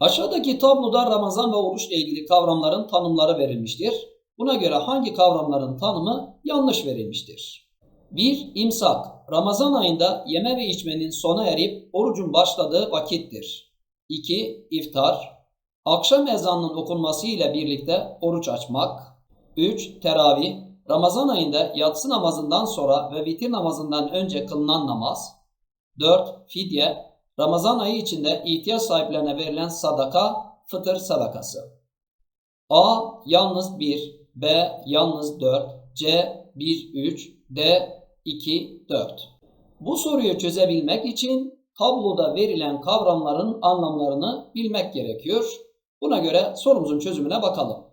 Aşağıdaki tabloda Ramazan ve oruçla ilgili kavramların tanımları verilmiştir. Buna göre hangi kavramların tanımı yanlış verilmiştir? 1. İmsak. Ramazan ayında yeme ve içmenin sona erip orucun başladığı vakittir. 2. İftar. Akşam ezanının okunması ile birlikte oruç açmak. 3. Teravih. Ramazan ayında yatsı namazından sonra ve vitir namazından önce kılınan namaz. 4. Fidye. Ramazan ayı içinde ihtiyaç sahiplerine verilen sadaka, fıtır sadakası. A. Yalnız 1, B. Yalnız 4, C. 1, 3, D. 2, 4. Bu soruyu çözebilmek için tabloda verilen kavramların anlamlarını bilmek gerekiyor. Buna göre sorumuzun çözümüne bakalım.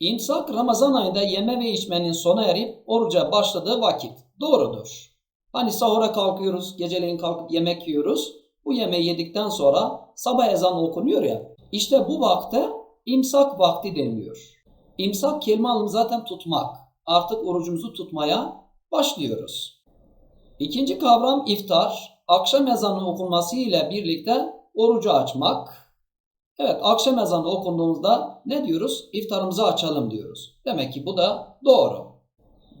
İmsak Ramazan ayında yeme ve içmenin sona erip oruca başladığı vakit. Doğrudur. Hani sahura kalkıyoruz, geceleyin kalkıp yemek yiyoruz. Bu yemeği yedikten sonra sabah ezanı okunuyor ya. İşte bu vakte imsak vakti deniliyor. İmsak kelime anlamı zaten tutmak. Artık orucumuzu tutmaya başlıyoruz. İkinci kavram iftar. Akşam ezanı okunması ile birlikte orucu açmak. Evet akşam ezanı okunduğumuzda ne diyoruz? İftarımızı açalım diyoruz. Demek ki bu da doğru.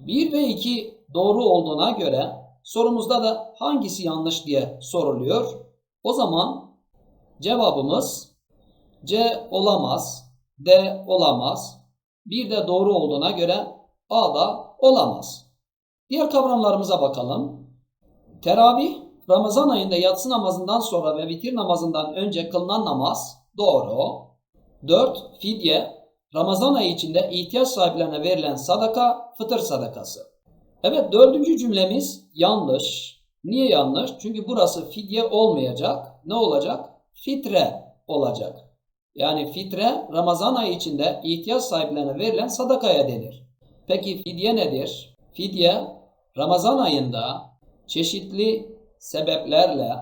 1 ve 2 doğru olduğuna göre sorumuzda da hangisi yanlış diye soruluyor. O zaman cevabımız C olamaz, D olamaz. Bir de doğru olduğuna göre A da olamaz. Diğer kavramlarımıza bakalım. Teravih, Ramazan ayında yatsı namazından sonra ve vitir namazından önce kılınan namaz. Doğru. 4. Fidye, Ramazan ayı içinde ihtiyaç sahiplerine verilen sadaka, fıtır sadakası. Evet dördüncü cümlemiz yanlış. Niye yanlış? Çünkü burası fidye olmayacak. Ne olacak? Fitre olacak. Yani fitre Ramazan ayı içinde ihtiyaç sahiplerine verilen sadakaya denir. Peki fidye nedir? Fidye Ramazan ayında çeşitli sebeplerle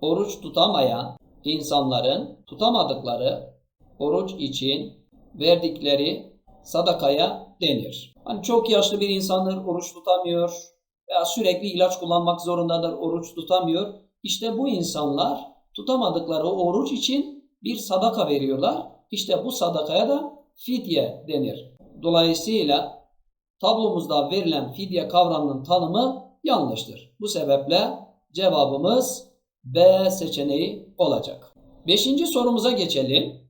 oruç tutamayan insanların tutamadıkları oruç için verdikleri sadakaya denir. Hani çok yaşlı bir insandır oruç tutamıyor veya sürekli ilaç kullanmak zorundadır oruç tutamıyor. İşte bu insanlar tutamadıkları oruç için bir sadaka veriyorlar. İşte bu sadakaya da fidye denir. Dolayısıyla tablomuzda verilen fidye kavramının tanımı yanlıştır. Bu sebeple cevabımız B seçeneği olacak. Beşinci sorumuza geçelim.